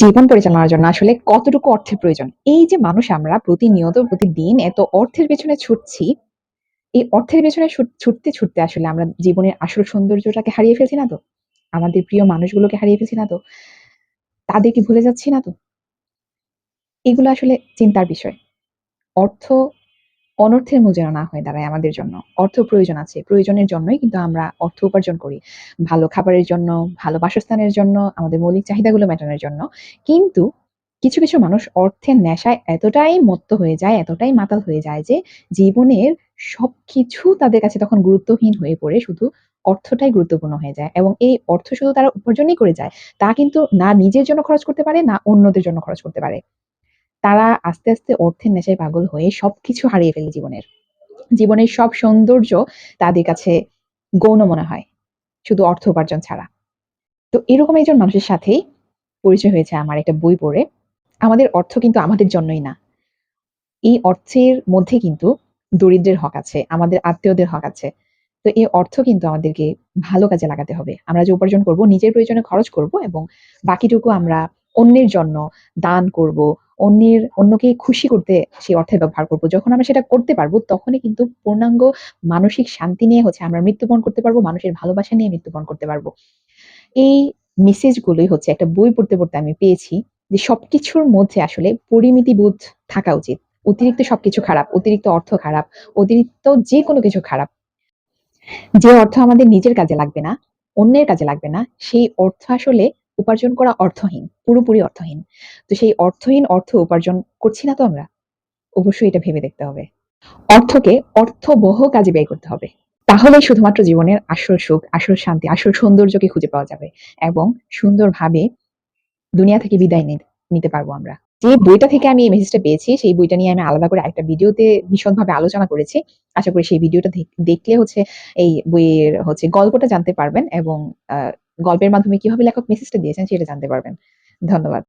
জীবন পরিচালনার জন্য আসলে কতটুকু অর্থের প্রয়োজন? এই যে মানুষ আমরা প্রতিনিয়ত প্রতিদিন এত অর্থের পেছনে ছুটছি, এই অর্থের পেছনে ছুট ছুটতে, ছুটতে আসলে আমরা জীবনের আসল সৌন্দর্যটাকে হারিয়ে ফেলছি না তো? আমাদের প্রিয় মানুষগুলোকে হারিয়ে ফেলছি না তো? তাদেরকে ভুলে যাচ্ছি না তো? এগুলো আসলে চিন্তার বিষয়। অর্থ অনর্থের মূল যেন না হয়ে দাঁড়ায় আমাদের জন্য। অর্থ প্রয়োজন আছে। প্রয়োজনের জন্যই কিন্তু আমরা অর্থ উপার্জন করি। ভালো খাবারের জন্য, ভালো বাসস্থানের জন্য, আমাদের মৌলিক চাহিদাগুলো মেটানোর জন্য। কিন্তু কিছু, কিছু মানুষ অর্থের নেশায় এতটাই মত্ত হয়ে যায়, এতটাই মাতাল হয়ে যায় যে জীবনের সবকিছু তাদের কাছে তখন গুরুত্বহীন হয়ে পড়ে শুধু অর্থটাই গুরুত্বপূর্ণ হয়ে যায় এবং এই অর্থ শুধু তারা উপার্জনই করে যায়। তা কিন্তু না নিজের জন্য খরচ করতে পারে, না অন্যদের জন্য খরচ করতে পারে। তারা আস্তে, আস্তে অর্থের নেশায় পাগল হয়ে সবকিছু হারিয়ে ফেলে জীবনের। জীবনের সব সৌন্দর্য তাদের কাছে গৌণ মনে হয়। শুধু অর্থ উপার্জন ছাড়া। তো এরকম একজন মানুষের সাথেই পরিচয় হয়েছে আমার একটা বই পড়ে। আমাদের অর্থ কিন্তু আমাদের জন্যই না। এই অর্থের মধ্যে কিন্তু দরিদ্রের হক আছে, আমাদের আত্মীয়দের হক আছে। তো এই অর্থ কিন্তু আমাদেরকে ভালো কাজে লাগাতে হবে। আমরা যে উপার্জন করব নিজের প্রয়োজনে খরচ করব এবং বাকিটুকু আমরা অন্যের জন্য দান করব। অন্যের অন্যকে খুশি করতে সেই অর্থের ব্যবহার করব। যখন আমরা সেটা করতে পারব তখনই কিন্তু পূর্ণাঙ্গ মানসিক শান্তি নিয়ে হচ্ছে আমরা মৃত্যুবরণ করতে পারব, মানুষের ভালোবাসা নিয়ে মৃত্যুবরণ করতে পারব। এই মেসেজগুলোই হচ্ছে একটা বই পড়তে, পড়তে আমি পেয়েছি যে সবকিছুর মধ্যে আসলে পরিমিতি বোধ থাকা উচিত। অতিরিক্ত সবকিছু খারাপ, অতিরিক্ত অর্থ খারাপ, অতিরিক্ত যেকোনো কিছু খারাপ। যে অর্থ আমাদের নিজের কাজে লাগবে না, অন্যের কাজে লাগবে না, সেই অর্থ আসলে উপার্জন করা অর্থহীন, পুরোপুরি অর্থহীন। তো সেই অর্থহীন অর্থ উপার্জন করছি না তো আমরা? অবশ্যই এটা ভেবে দেখতে হবে। অর্থকে অর্থবহ কাজে ব্যয় করতে হবে। তাহলেই শুধুমাত্র জীবনের আসল সুখ, আসল শান্তি, আসল সৌন্দর্যকে খুঁজে পাওয়া যাবে এবং সুন্দরভাবে দুনিয়া থেকে বিদায় নিতে পারব আমরা। যে বইটা থেকে আমি এই মেসেজটা পেয়েছি সেই বইটা নিয়ে আমি আলাদা করে একটা ভিডিওতে ভীষণভাবে আলোচনা করেছি। আশা করি সেই ভিডিওটা দেখ দেখলে হচ্ছে এই বইয়ের হচ্ছে গল্পটা জানতে পারবেন এবং গল্পের মাধ্যমে কীভাবে লেখক মেসেজটা দিয়েছেন সেটা জানতে পারবেন। ধন্যবাদ।